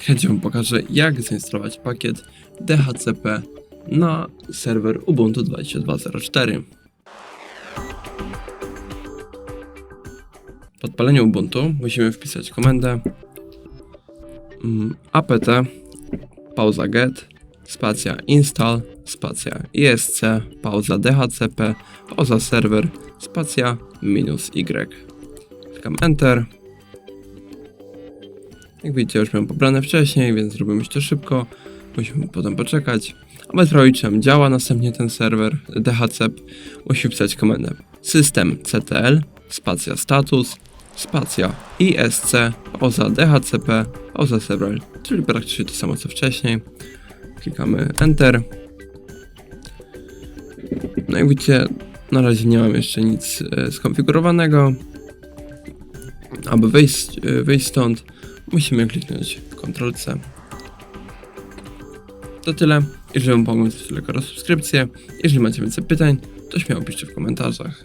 chęcią wam pokażę jak zainstalować pakiet DHCP na serwer Ubuntu 22.04. Po odpaleniu Ubuntu. Musimy wpisać komendę. Mm, apt pauza get. Spacja install. Spacja isc pauza dhcp pauza serwer. Spacja minus y. Klikam enter. Jak widzicie już miałem pobrane wcześniej, więc zrobimy to szybko. Musimy potem poczekać. Czy nam działa następnie ten serwer DHCP, musimy wpisać komendę system ctl spacja status spacja isc pauza dhcp pauza server, czyli praktycznie to samo co wcześniej. Klikamy enter. No jak widzicie, na razie nie mam jeszcze nic e, skonfigurowanego. Aby wyjść, e, wyjść stąd, musimy kliknąć Ctrl C. To tyle. Jeżeli Wam pomogłem, to tylko subskrypcję. Jeżeli macie więcej pytań, to śmiało piszcie w komentarzach.